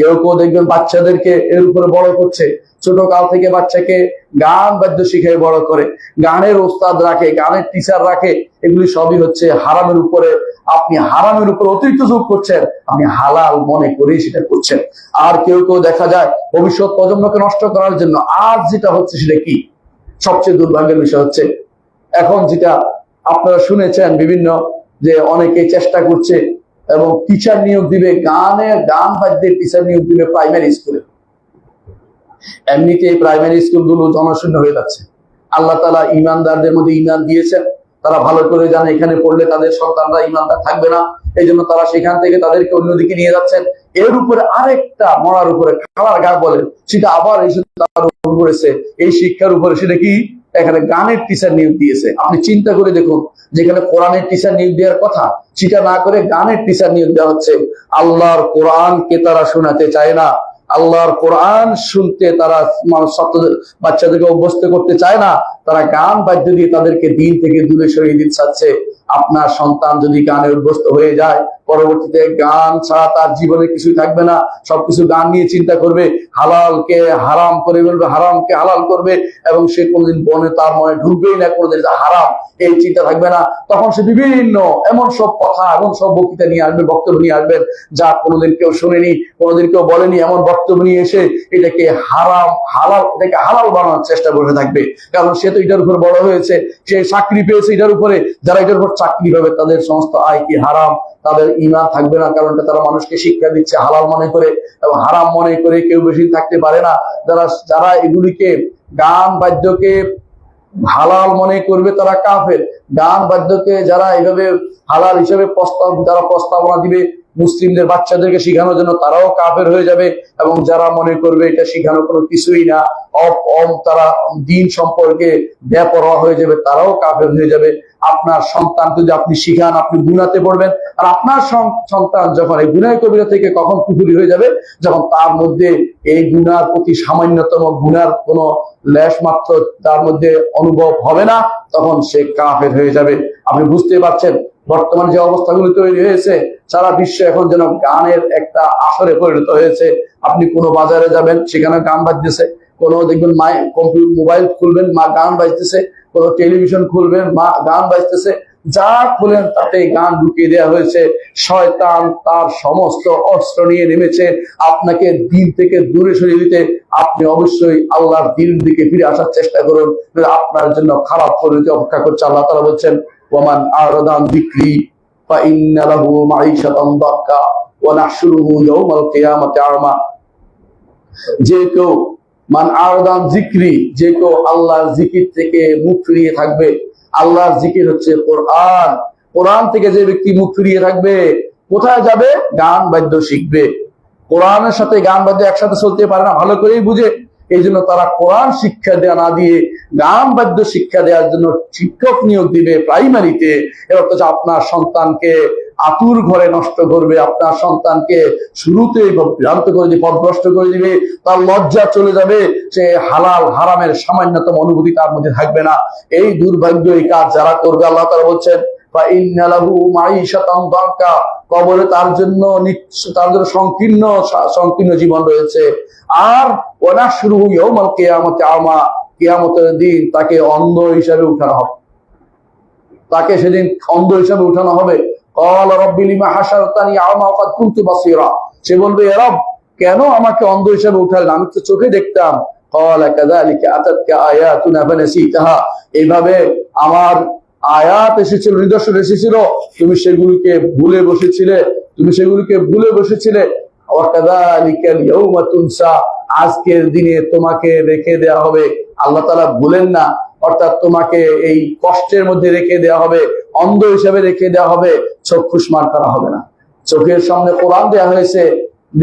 কেউ কেউ দেখবেন বাচ্চাদেরকে এর উপরে বড় করছে। ছোট কাল থেকে বাচ্চাকে গান বাদ্য শিখে বড় করে। গানের ওস্তাদ রাখে, গানের টিচার রাখে। এগুলি সবই হচ্ছে হারামের উপরে। আপনি হারামের উপর অতিরিক্ত যোগ করছেন, আপনি হালাল মনে করেই সেটা করছেন। আর কেউ কেউ দেখা যায় ভবিষ্যৎ প্রজন্মকে নষ্ট করার জন্য, আর যেটা হচ্ছে সেটা কি? সবচেয়ে দুর্ভাগ্যের বিষয় হচ্ছে, এখন যেটা আপনারা শুনেছেন বিভিন্ন যে অনেকে চেষ্টা করছে এবং টিচার নিয়োগ দিবে, গানে, গান বাদ্যের টিচার নিয়োগ দিবে প্রাইমারি স্কুলে এমনিতে প্রাইমারি স্কুলগুলো জনশূন্য হয়ে যাচ্ছে। আল্লাহ তালা ইমানদারদের মধ্যে ইমান দিয়েছেন। তারা ভালো করে জানে, এখানে পড়লে তাদের সন্তানরা ইমানদার থাকবে না। এই জন্য তারা সেখান থেকে তাদেরকে অন্যদিকে নিয়ে যাচ্ছেন। এর উপরে আরেকটা মরার উপরে খালার গা বলে সেটা আবার এসে তার উপর এই শিক্ষার উপরে সেটা কি? এখানে গানের টিচার নিয়োগ দিয়েছে। আপনি চিন্তা করে দেখুন, যেখানে কোরআনের টিচার নিয়োগ দেওয়ার কথা, সেটা না করে গানের টিচার নিয়োগ দেওয়া হচ্ছে। আল্লাহর কোরআনকে তারা শোনাতে চায় না। আল্লাহর কোরআন শুনতে তারা মানুষ ছাত্রদের, বাচ্চাদেরকে অভ্যস্ত করতে চায় না। তারা গান বাদ্য দিয়ে তাদেরকে দিন থেকে দূরে সরিয়ে দিতে চাচ্ছে। আপনার সন্তান যদি গানে অভ্যস্ত হয়ে যায় পরবর্তীতে গান ছাড়া তার জীবনে কিছুই থাকবে না। সবকিছু গান নিয়ে চিন্তা করবে, হালালকে হারাম করে বলবে হারামকে হালাল করবে এবং সে কোনদিন বনে তার মনে ঢুকবেই না, কোনদিন হারাম, এই চিন্তা থাকবে না। তখন সে বিভিন্ন, এমন সব কথা, এমন সব বক্তৃতা নিয়ে আসবে, বক্তব্য নিয়ে আসবেন যা কোনোদিন কেউ শুনেনি, কোনোদিন কেউ বলেনি, এমন বক্তব্য নিয়ে এসে এটাকে হারাম, হালাল, এটাকে হালাল বানানোর চেষ্টা করতে থাকবে। কারণ সে তো এটার উপর বড় হয়েছে, সে চাকরি পেয়েছে এটার উপরে, যারা এটার উপর চাকরি পাবে তাদের সমস্ত আয় কি হারাম? তাদের ইমান থাকবে না কারণ তারা মানুষকে শিক্ষা দিচ্ছে, হালাল মনে করে এবং হারাম মনে করে কেউ বেশি থাকতে পারে না। যারা যারা এগুলিকে গান বাদ্যকে হালাল মনে করবে তারা কাফের। গান বাদ্যকে যারা এইভাবে হালাল হিসেবে প্রস্তাব, যারা প্রস্তাবনা দিবে মুসলিমদের বাচ্চাদেরকে শেখানোর জন্য তারাও কাফের হয়ে যাবে এবং যারা মনে করবে এটা শেখানো কোনো কিছুই না তারা দিন সম্পর্কে বেপরোয়া হয়ে যাবে, তারাও কাফের হয়ে যাবে। আপনার সন্তান যদি আপনি শিখান, আপনি গুনাতে পড়বেন আর আপনার সন্তান যখন এই গুনায় কবিরা থেকে কখন কুকুরি হয়ে যাবে, যখন তার মধ্যে এই গুনার প্রতি সামান্যতম গুনার কোনো মাত্র তার মধ্যে অনুভব হবে না, তখন সে কাফের হয়ে যাবে। আপনি বুঝতে পারছেন, বর্তমান যে অবস্থাগুলো তৈরি হয়েছে, সারা বিশ্ব এখন যেন গানের একটা আসরে পরিণত হয়েছে। আপনি কোনো বাজারে যাবেন সেখানে গান বাজতেছে। কোনো দেখবেন মাই কম্পিউটার মোবাইল খুলবেন, মা গান বাজতেছে। কোনো টেলিভিশন খুলবেন, মা গান বাজতেছে। যা খুলেন তাতে গান ঢুকিয়ে দেওয়া হয়েছে। শয়তান তার সমস্ত অস্ত্র নিয়ে নেমেছে। আপনাকে দিন থেকে দূরে সরিয়ে দিতে আপনি অবশ্যই আল্লাহর দিন দিকে ফিরে আসার চেষ্টা করুন। আপনার জন্য খারাপ পরিণতি অপেক্ষা করছে আল্লাহ তারা বলছেন ওমান আরদান বিক্রি বা ইন্নালাহু মাইশাতান দাক্কা ওয়া নাহশুরুহু ইয়াউমাল কিয়ামাতি আমা যে কেউ, মান আরদান জিক্রি যে কেউ আল্লাহর জিকির থেকে মুখ ফিরিয়ে থাকবে। আল্লাহর জিকির হচ্ছে কোরআন। কোরআন থেকে যে ব্যক্তি মুখ ফিরিয়ে রাখবে, কোথায় যাবে? গান বাদ্য শিখবে। কোরআনের সাথে গান বাদ্য একসাথে চলতে পারে না, ভালো করেই বুঝে। এই জন্য তারা কোরআন শিক্ষা দেওয়া না দিয়ে গান বাদ্য শিক্ষা দেওয়ার জন্য শিক্ষক নিয়োগ দিবে প্রাইমারিতে এবার তো আপনার সন্তানকে আতুর ঘরে নষ্ট করবে, আপনার সন্তানকে শুরুতেই ভ্রান্ত করে দিয়ে পথভ্রষ্ট করে দিবে, তার লজ্জা চলে যাবে, সে হালাল, হারামের সামান্যতম অনুভূতি তার মধ্যে থাকবে না। এই দুর্ভাগ্য, এই কাজ যারা করবে, আল্লাহ তারা বলছেন কবরে তার জন্য সংকীর্ণ সংকীর্ণ জীবন রয়েছে। আর ওনা শুরু ইয়াউমাল কিয়ামতে আমা কিয়ামতের দিন তাকে অন্ধ হিসাবে উঠানো হবে। তাকে সেদিন অন্ধ হিসাবে উঠানো হবে। সে বলবে এরব কেন আমাকে অন্ধ হিসাবে উঠালেন আমি তো চোখে দেখতাম। এইভাবে আমার আয়াত এসেছিল, নিদর্শন এসেছিল। তুমি সেগুলিকে ভুলে বসেছিলে, তুমি সেগুলিকে ভুলে বসেছিলে। আজকের দিনে তোমাকে রেখে দেয়া হবে। আল্লাহ তালা ভুলেন না। অর্থাৎ তোমাকে এই কষ্টের মধ্যে রেখে দেওয়া হবে, অন্ধ হিসেবে রেখে দেওয়া হবে চক্ষুষ্মান করা হবে না। চোখের সামনে কোরআন দেওয়া হয়েছে,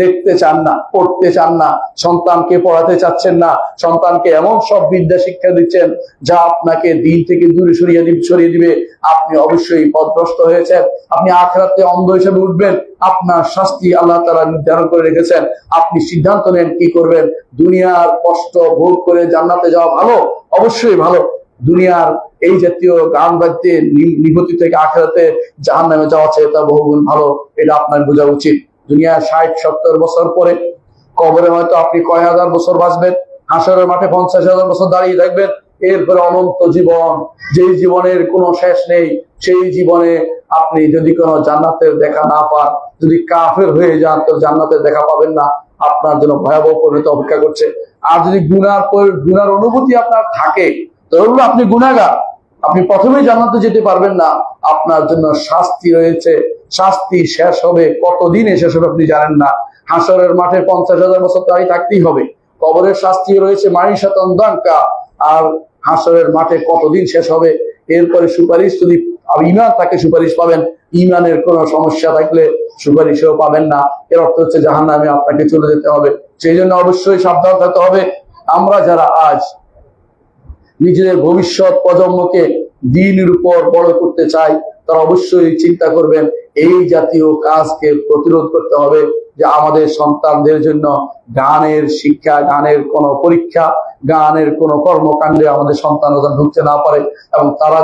দেখতে চান না, পড়তে চান না, সন্তানকে পড়াতে চাচ্ছেন না, সন্তানকে এমন সব বিদ্যা শিক্ষা দিচ্ছেন, যা আপনাকে দিন থেকে দূরে সরিয়ে সরিয়ে দিবে। আপনি অবশ্যই পথভ্রষ্ট হয়েছেন, আপনি আখরাতে অন্ধ হিসেবে উঠবেন আপনার শাস্তি আল্লাহ তারা নির্ধারণ করে রেখেছেন। আপনি সিদ্ধান্ত নেন কি করবেন। দুনিয়ার কষ্ট ভোগ করে জান্নাতে যাওয়া ভালো? অবশ্যই ভালো। দুনিয়ার এই জাতীয় গান বাদ্যে নি- নিগতি থেকে আখেরাতে জাহান নামে যাওয়া আছে তা বহুগুণ ভালো, এটা আপনার বোঝা উচিত। দুনিয়া ষাট, সত্তর বছর পরে কবরে হয়তো আপনি কয় হাজার বছর বাঁচবেন? হাসরের মাঠে পঞ্চাশ হাজার বছর দাঁড়িয়ে থাকবেন? এরপরে অনন্ত জীবন, যেই জীবনের কোনো শেষ নেই, সেই জীবনে আপনি যদি কোনো জান্নাতের দেখা না পান, যদি কাফের হয়ে যান, তো জান্নাতের দেখা পাবেন না। আপনার জন্য ভয়াবহ পরিণতি অপেক্ষা করছে। আর যদি গুনার গুনার অনুভূতি আপনার থাকে ধরুন আপনি গুনাগার আপনি প্রথমেই জান্নাতে যেতে পারবেন না। আপনার জন্য শাস্তি রয়েছে। শাস্তি শেষ হবে, কতদিনে শেষ হবে আপনি জানেন না। হাসরের মাঠে পঞ্চাশ হাজার বছর তাই থাকতেই হবে। কবরের শাস্তি রয়েছে। মানিসা তন্দাঙ্কা আর হাসরের মাঠে কতদিন শেষ হবে, এরপরে সুপারিশ যদি ইমান তাকে সুপারিশ পাবেন, ইমানের কোনো সমস্যা থাকলে সুপারিশও পাবেন না। এর অর্থ হচ্ছে জাহান নামে আপনাকে চলে যেতে হবে। সেই জন্য অবশ্যই সাবধান থাকতে হবে। আমরা যারা আজ নিজেদের ভবিষ্যৎ প্রজন্মকে দিনের উপর বড় করতে চাই, তারা অবশ্যই চিন্তা করবেন, এই জাতীয় কাজকে প্রতিরোধ করতে হবে। যে আমাদের সন্তানদের জন্য গানের শিক্ষা, গানের কোন পরীক্ষা, গানের কোন কর্মকাণ্ডে আমাদের সন্তানরা ঢুকতে না পারে এবং তারা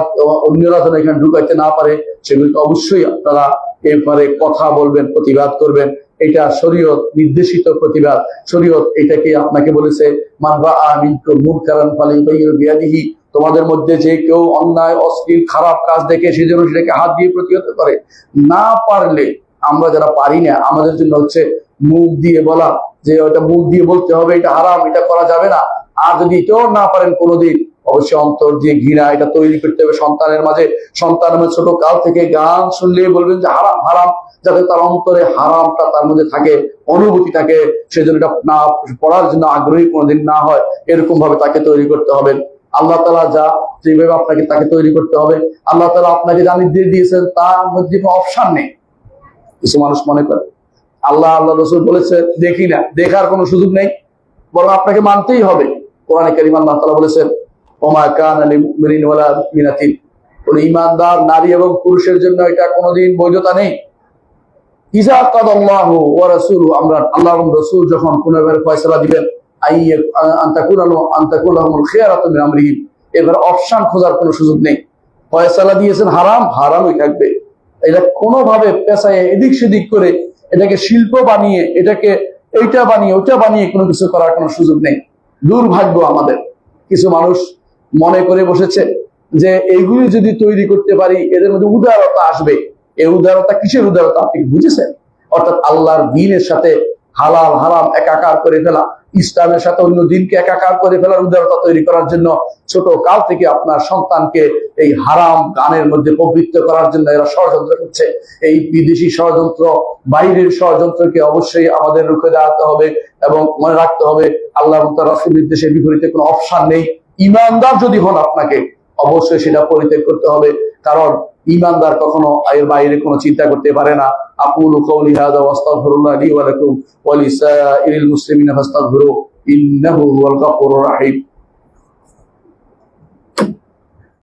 অন্যরা যেন এখানে ঢুকাইতে না পারে, সেগুলিকে অবশ্যই আপনারা এরপরে কথা বলবেন, প্রতিবাদ করবেন। এটা শরীয়ত নির্দেশিত প্রতিবাদ। শরীয়ত এটাকে আপনাকে বলেছে মানবা আমিন মুখ কারণ ফালি বিয়াদিহি। তোমাদের মধ্যে যে কেউ অন্যায় অশ্লীল খারাপ কাজ দেখে সে যেন সেটাকে হাত দিয়ে প্রতিহত করে। না পারলে আমরা যারা পারি না, আমাদের জন্য হচ্ছে মুখ দিয়ে বলা যে ওটা মুখ দিয়ে বলতে হবে, এটা হারাম, এটা করা যাবে না। আর যদি এটাও না পারেন কোনোদিন, অবশ্যই অন্তর দিয়ে ঘৃণা, এটা তৈরি করতে হবে সন্তানের মাঝে। সন্তানের মাঝে ছোট কাল থেকে গান শুনলেই বলবেন যে হারাম হারাম, যাতে তার অন্তরে হারামটা তার মধ্যে থাকে, অনুভূতি থাকে। সেজন্য এটা না, পড়ার জন্য আগ্রহী কোনোদিন না হয়। এরকম ভাবে তাকে তৈরি করতে হবে। আল্লাহ তালা যা যেভাবে আপনাকে তাকে তৈরি করতে হবে, আল্লাহ তালা আপনাকে যা নির্দেশ দিয়েছেন, তার মধ্যে কোনো অপশান নেই। কিছু মানুষ মনে করে। আল্লাহ আল্লাহ রসুল বলেছে, দেখি না, দেখার কোনো সুযোগ নেই। বরং আপনাকে মানতেই হবে। কোরআন কারিম আল্লাহ তালা বলেছেন, ওমা কান আলী মিরিন ওয়ালা মিনাতিন। কোন ইমানদার নারী এবং পুরুষের জন্য এটা কোনোদিন বৈধতা নেই। দিবেন এবার অপশন খোঁজার কোনো সুযোগ নেই। ফয়সালা দিয়েছেন হারাম, হারামই থাকবে। এটা কোনোভাবে পেশায় এদিক সেদিক করে এটাকে শিল্প বানিয়ে, এটাকে এইটা বানিয়ে ওটা বানিয়ে কোনো কিছু করার কোনো সুযোগ নেই। দুর্ভাগ্য আমাদের। কিছু মানুষ মনে করে বসেছে যে এইগুলি যদি তৈরি করতে পারি, এদের মধ্যে উদারতা আসবে। এই উদারতা কিসের উদারতা আপনি বুঝেছেন? অর্থাৎ আল্লাহর দিনের সাথে হালাল, হারাম একাকার করে ফেলা, ইসলামের সাথে অন্য দিনকে একাকার করে ফেলার উদারতা তৈরি করার জন্য ছোট কাল থেকে আপনার সন্তানকে এই হারাম গানের মধ্যে প্রবৃত্ত করার জন্য এরা ষড়যন্ত্র করছে। এই বিদেশি ষড়যন্ত্র, বাইরের ষড়যন্ত্রকে অবশ্যই আমাদের রুখে দাঁড়াতে হবে এবং মনে রাখতে হবে, আল্লাহ রাসুল নির্দেশের বিপরীতে কোনো অপশান নেই। ইমানদার যদি হন আপনাকে, অবশ্যই সেটা পরিত্যাগ করতে হবে। কারণ ইমানদার কখনো এর বাইরে কোনো চিন্তা করতে পারে না। আকুলু কওলি হাযা ওয়াস্তাগফিরুল্লাহ লি ওয়া লাকুম ওয়া লিসাইরিল মুসলিমিনা ফাস্তাগফিরু ইন্নাহু হুয়াল গাফুরুর রাহিম।